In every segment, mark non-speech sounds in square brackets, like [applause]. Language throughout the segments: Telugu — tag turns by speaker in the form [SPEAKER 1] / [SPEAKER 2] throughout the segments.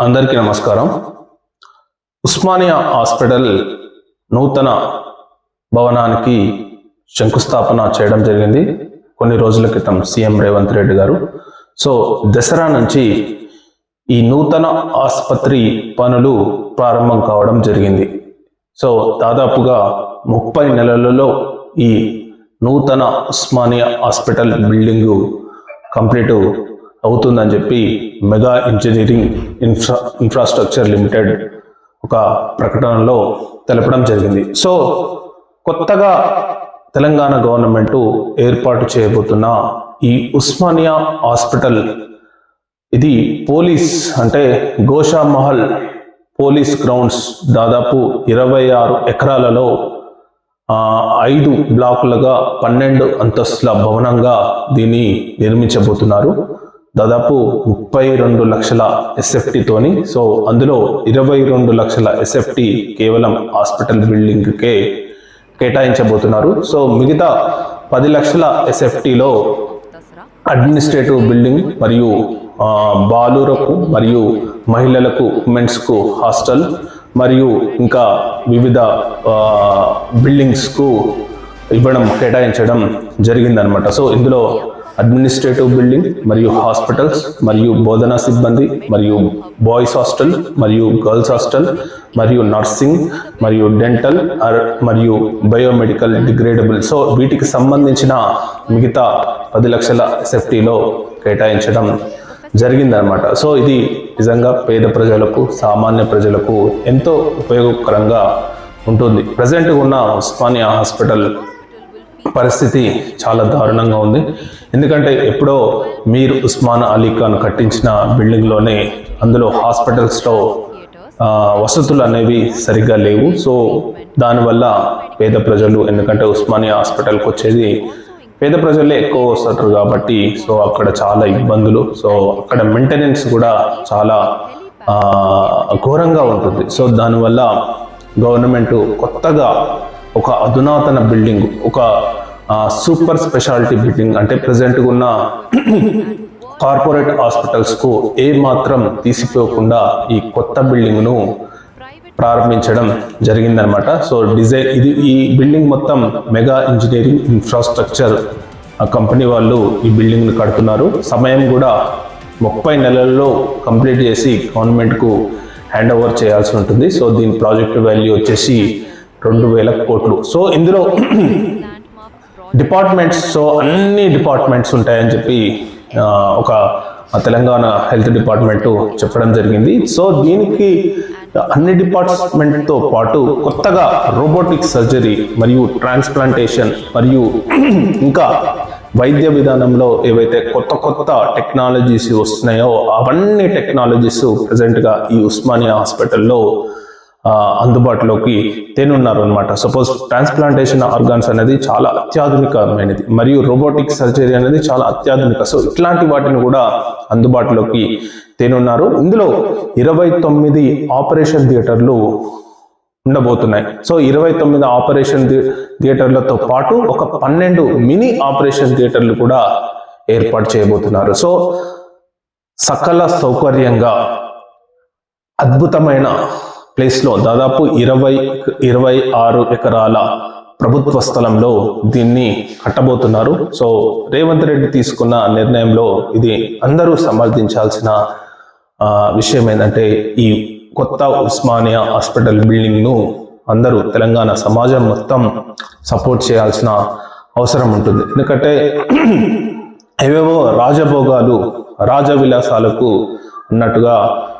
[SPEAKER 1] అందరికీ నమస్కారం. ఉస్మానియా హాస్పిటల్ నూతన భవనానికి శంకుస్థాపన చేయడం జరిగింది. కొన్ని రోజుల క్రితం సీఎం రేవంత్ రెడ్డి గారు. సో దసరా నుంచి ఈ నూతన ఆసుపత్రి పనులు ప్రారంభం కావడం జరిగింది. సో దాదాపుగా ముప్పై నెలలలో ఈ నూతన ఉస్మానియా హాస్పిటల్ బిల్డింగు కంప్లీట్ అవుతుందని చెప్పి mega engineering infra infrastructure limited ఒక ప్రకటనలో తెలపడం జరిగింది. సో కొత్తగా తెలంగాణ గవర్నమెంట్ ఏర్పాటు చేయబోతున్న ఈ ఉస్మానియా హాస్పిటల్ ఇది పోలీస్ అంటే గోషా మహల్ పోలీస్ గ్రౌండ్స్ దాదాపు ఇరవై ఆరు ఎకరాలలో ఐదు బ్లాకులుగా పన్నెండు అంతస్తుల భవనంగా దీన్ని నిర్మించబోతున్నారు. దాదాపు ముప్పై రెండు లక్షల ఎస్ఎఫ్టీతోని సో అందులో ఇరవై రెండు లక్షల ఎస్ఎఫ్టీ కేవలం హాస్పిటల్ బిల్డింగ్కే కేటాయించబోతున్నారు. సో మిగతా పది లక్షల ఎస్ఎఫ్టీలో అడ్మినిస్ట్రేటివ్ బిల్డింగ్ మరియు బాలురకు మరియు మహిళలకు ఉమెన్స్కు హాస్టల్ మరియు ఇంకా వివిధ బిల్డింగ్స్కు ఇవ్వడం కేటాయించడం జరిగిందనమాట. సో ఇందులో అడ్మినిస్ట్రేటివ్ బిల్డింగ్ మరియు హాస్పిటల్స్ మరియు బోధనా సిబ్బంది మరియు బాయ్స్ హాస్టల్ మరియు గర్ల్స్ హాస్టల్ మరియు నర్సింగ్ మరియు డెంటల్ మరియు బయోమెడికల్ డిగ్రేడబుల్ సో వీటికి సంబంధించిన మిగతా పది లక్షల సేఫ్టీలో కేటాయించడం జరిగిందనమాట సో ఇది నిజంగా పేద ప్రజలకు సామాన్య ప్రజలకు ఎంతో ఉపయోగకరంగా ఉంటుంది. ప్రజెంట్గా ఉన్న ఉస్మానియా హాస్పిటల్ పరిస్థితి చాలా దారుణంగా ఉంది. ఎందుకంటే ఎప్పుడో మీర్ ఉస్మాన్ అలీ ఖాన్ కట్టించిన బిల్డింగ్లోనే అందులో హాస్పిటల్స్లో వసతులు అనేవి సరిగ్గా లేవు. సో దానివల్ల పేద ప్రజలు ఎందుకంటే ఉస్మానియా హాస్పిటల్కి వచ్చేది పేద ప్రజలే ఎక్కువ వస్తారు కాబట్టి సో అక్కడ చాలా ఇబ్బందులు. సో అక్కడ మెయింటెనెన్స్ కూడా చాలా ఘోరంగా ఉంటుంది. సో దానివల్ల గవర్నమెంట్ కొత్తగా ఒక అధునాతన బిల్డింగ్ ఒక సూపర్ స్పెషాలిటీ బిల్డింగ్ అంటే ప్రజెంట్గా ఉన్న కార్పొరేట్ హాస్పిటల్స్కు ఏ మాత్రం తీసిపోకుండా ఈ కొత్త బిల్డింగ్ను ప్రారంభించడం జరిగిందనమాట సో డిజైన్ ఇది ఈ బిల్డింగ్ మొత్తం మెగా ఇంజనీరింగ్ ఇన్ఫ్రాస్ట్రక్చర్ కంపెనీ వాళ్ళు ఈ బిల్డింగ్ను కడుతున్నారు. సమయం కూడా ముప్పై నెలల్లో కంప్లీట్ చేసి గవర్నమెంట్కు హ్యాండ్ ఓవర్ చేయాల్సి ఉంటుంది. సో దీని ప్రాజెక్ట్ వాల్యూ వచ్చేసి రెండు వేల కోట్లు. సో ఇందులో డిపార్ట్మెంట్స్ సో అన్ని డిపార్ట్మెంట్స్ ఉంటాయని చెప్పి ఒక తెలంగాణ హెల్త్ డిపార్ట్మెంట్ చెప్పడం జరిగింది. సో దీనికి అన్ని డిపార్ట్మెంట్తో పాటు కొత్తగా రోబోటిక్ సర్జరీ మరియు ట్రాన్స్ప్లాంటేషన్ మరియు ఇంకా వైద్య విధానంలో ఏవైతే కొత్త కొత్త టెక్నాలజీస్ వస్తున్నాయో అవన్నీ టెక్నాలజీస్ ప్రజెంట్గా ఈ ఉస్మానియా హాస్పిటల్లో అందుబాటులోకి తేనున్నారు అనమాట సపోజ్ ట్రాన్స్ప్లాంటేషన్ ఆర్గాన్స్ అనేది చాలా అత్యాధునికమైనది మరియు రోబోటిక్ సర్జరీ అనేది చాలా అత్యాధునిక. సో ఇట్లాంటి వాటిని కూడా అందుబాటులోకి తేనున్నారు. ఇందులో ఇరవై తొమ్మిది ఆపరేషన్ థియేటర్లు ఉండబోతున్నాయి. సో ఇరవై తొమ్మిది ఆపరేషన్ థియేటర్లతో పాటు ఒక పన్నెండు మినీ ఆపరేషన్ థియేటర్లు కూడా ఏర్పాటు చేయబోతున్నారు. సో సకల సౌకర్యంగా అద్భుతమైన ప్లేస్లో దాదాపు ఇరవై ఇరవై ఆరు ఎకరాల ప్రభుత్వ స్థలంలో దీన్ని కట్టబోతున్నారు. సో రేవంత్ రెడ్డి తీసుకున్న నిర్ణయంలో ఇది అందరూ సమర్థించాల్సిన విషయం ఏంటంటే ఈ కొత్త ఉస్మానియా హాస్పిటల్ బిల్డింగ్ను అందరూ తెలంగాణ సమాజం మొత్తం సపోర్ట్ చేయాల్సిన అవసరం ఉంటుంది. ఎందుకంటే ఏవేవో రాజభోగాలు రాజవిలాసాలకు ఉన్నట్టుగా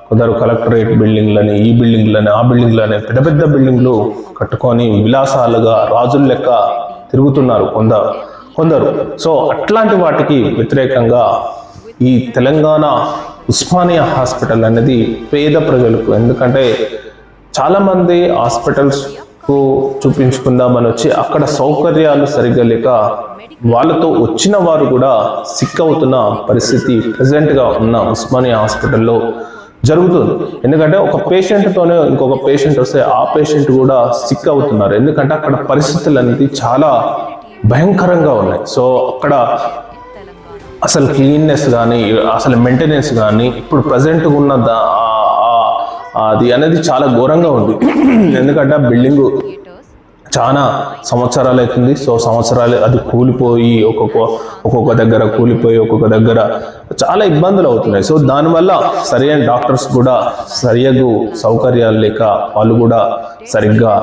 [SPEAKER 1] కొందరు కలెక్టరేట్ బిల్డింగ్లని ఈ బిల్డింగ్లని ఆ బిల్డింగ్లని పెద్ద పెద్ద బిల్డింగ్లు కట్టుకొని విలాసాలుగా రాజుల లెక్క తిరుగుతున్నారు కొంద కొందరు. సో అట్లాంటి వాటికి వ్యతిరేకంగా ఈ తెలంగాణ ఉస్మానియా హాస్పిటల్ అనేది పేద ప్రజలకు ఎందుకంటే చాలామంది హాస్పిటల్స్కు చూపించుకుందామని వచ్చి అక్కడ సౌకర్యాలు సరిగ్గా లేక వాళ్ళతో వచ్చిన వారు కూడా సిక్ అవుతున్న పరిస్థితి ప్రజెంట్గా ఉన్న ఉస్మానియా హాస్పిటల్లో. జరుగుతుంది. ఎందుకంటే ఒక పేషెంట్తోనే ఇంకొక పేషెంట్ వస్తే ఆ పేషెంట్ కూడా సిక్ అవుతున్నారు. ఎందుకంటే అక్కడ పరిస్థితులు అనేది చాలా భయంకరంగా ఉన్నాయి. సో అక్కడ అసలు క్లీన్నెస్ కానీ అసలు మెయింటెనెన్స్ కానీ ఇప్పుడు ప్రజెంట్ ఉన్న దా- అది అనేది చాలా ఘోరంగా ఉంది. [clears throat] ఎందుకంటే ఆ బిల్డింగ్ చాలా సంవత్సరాలు అవుతుంది. సో సంవత్సరాలు అది కూలిపోయి ఒక్కొక్క ఒక్కొక్క దగ్గర కూలిపోయి ఒక్కొక్క దగ్గర చాలా ఇబ్బందులు అవుతున్నాయి. సో దానివల్ల సరైన డాక్టర్స్ కూడా సరియగు సౌకర్యాలు లేక వాళ్ళు కూడా సరిగ్గా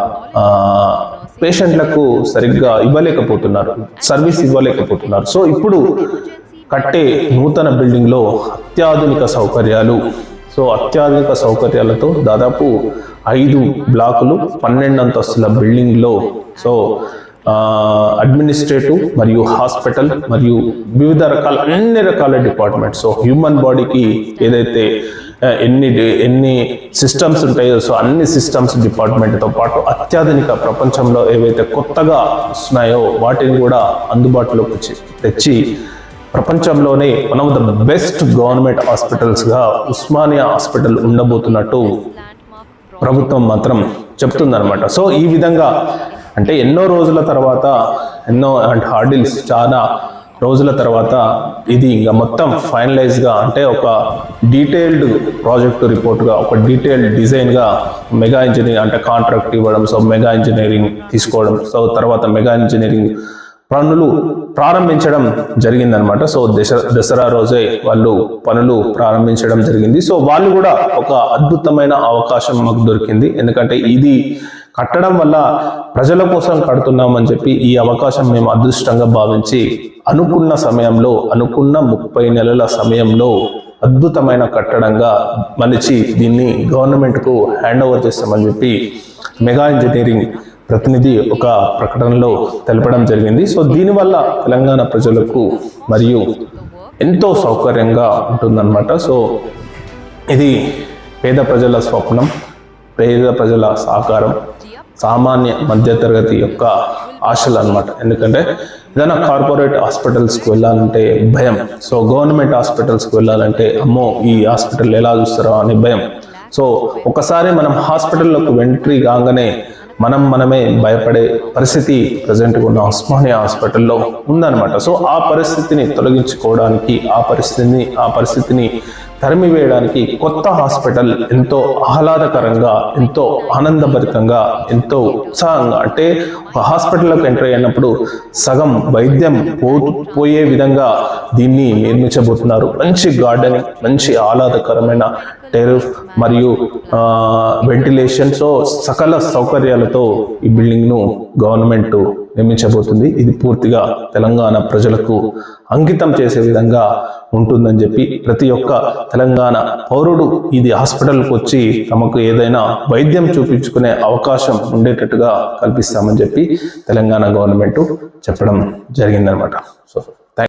[SPEAKER 1] పేషెంట్లకు సరిగ్గా ఇవ్వలేకపోతున్నారు. సర్వీస్ ఇవ్వలేకపోతున్నారు. సో ఇప్పుడు కట్టే నూతన బిల్డింగ్లో అత్యాధునిక సౌకర్యాలు సో అత్యాధునిక సౌకర్యాలతో దాదాపు ఐదు బ్లాకులు పన్నెండు అంతస్తుల బిల్డింగ్లో సో అడ్మినిస్ట్రేటివ్ మరియు హాస్పిటల్ మరియు వివిధ రకాల అన్ని రకాల డిపార్ట్మెంట్స్. సో హ్యూమన్ బాడీకి ఏదైతే ఎన్ని ఎన్ని సిస్టమ్స్ ఉంటాయో సో అన్ని సిస్టమ్స్ డిపార్ట్మెంట్తో పాటు అత్యాధునిక ప్రపంచంలో ఏవైతే కొత్తగా వస్తున్నాయో వాటిని కూడా అందుబాటులోకి వచ్చి తెచ్చి ప్రపంచంలోనే one of the best government హాస్పిటల్స్గా Osmania hospital ఉండబోతున్నట్టు ప్రభుత్వం మాత్రం చెప్తుందనమాట సో ఈ విధంగా అంటే ఎన్నో రోజుల తర్వాత ఎన్నో అంటే హార్డిల్స్ చాలా రోజుల తర్వాత ఇది ఇంకా మొత్తం ఫైనలైజ్గా అంటే ఒక డీటెయిల్డ్ ప్రాజెక్ట్ రిపోర్ట్గా ఒక డీటెయిల్డ్ డిజైన్గా మెగా ఇంజనీరింగ్ అంటే కాంట్రాక్ట్ ఇవ్వడం సో మెగా ఇంజనీరింగ్ తీసుకోవడం సో తర్వాత మెగా ఇంజనీరింగ్ పనులు ప్రారంభించడం జరిగిందనమాట సో దశ దసరా రోజే వాళ్ళు పనులు ప్రారంభించడం జరిగింది. సో వాళ్ళు కూడా ఒక అద్భుతమైన అవకాశం మాకు దొరికింది. ఎందుకంటే ఇది కట్టడం వల్ల ప్రజల కోసం కడుతున్నామని చెప్పి ఈ అవకాశం మేము అదృష్టంగా భావించి అనుకున్న సమయంలో అనుకున్న ముప్పై నెలల సమయంలో అద్భుతమైన కట్టడంగా మలిచి దీన్ని గవర్నమెంట్కు హ్యాండ్ ఓవర్ చేస్తామని చెప్పి మెగా ఇంజనీరింగ్ ప్రతినిధి ఒక ప్రకటనలో తెలపడం జరిగింది. సో దీనివల్ల తెలంగాణ ప్రజలకు మరియు ఎంతో సౌకర్యంగా ఉంటుందన్నమాట. సో ఇది పేద ప్రజల స్వప్నం పేద ప్రజల సహకారం సామాన్య మధ్యతరగతి యొక్క ఆశలు అన్నమాట ఎందుకంటే ఏదైనా కార్పొరేట్ హాస్పిటల్స్కి వెళ్ళాలంటే భయం. సో గవర్నమెంట్ హాస్పిటల్స్కి వెళ్ళాలంటే అమ్మో ఈ హాస్పిటల్ ఎలా చూస్తారో అనే భయం. సో ఒకసారి మనం హాస్పిటల్లోకి వెంట్రీ కాగానే మనం మనమే భయపడే పరిస్థితి ప్రజెంట్గా ఉన్న ఉస్మానియా హాస్పిటల్లో ఉందన్నమాట. సో ఆ పరిస్థితిని తొలగించుకోవడానికి ఆ పరిస్థితిని ఆ పరిస్థితిని తరిమివేయడానికి కొత్త హాస్పిటల్ ఎంతో ఆహ్లాదకరంగా ఎంతో ఆనందభరితంగా ఎంతో ఉత్సాహంగా అంటే ఒక హాస్పిటల్లోకి ఎంటర్ అయినప్పుడు సగం వైద్యం పో పోయే విధంగా దీన్ని నిర్మించబోతున్నారు. మంచి గార్డెన్ మంచి ఆహ్లాదకరమైన టెరిఫ్ మరియు వెంటిలేషన్తో సకల సౌకర్యాలతో ఈ బిల్డింగ్ను గవర్నమెంట్ నిర్మించబోతుంది. ఇది పూర్తిగా తెలంగాణ ప్రజలకు అంకితం చేసే విధంగా ఉంటుందని చెప్పి ప్రతి ఒక్క తెలంగాణ పౌరుడు ఇది హాస్పిటల్కి వచ్చి తమకు ఏదైనా వైద్యం చూపించుకునే అవకాశం ఉండేటట్టుగా కల్పిస్తామని చెప్పి తెలంగాణ గవర్నమెంట్ చెప్పడం జరిగిందనమాట. సో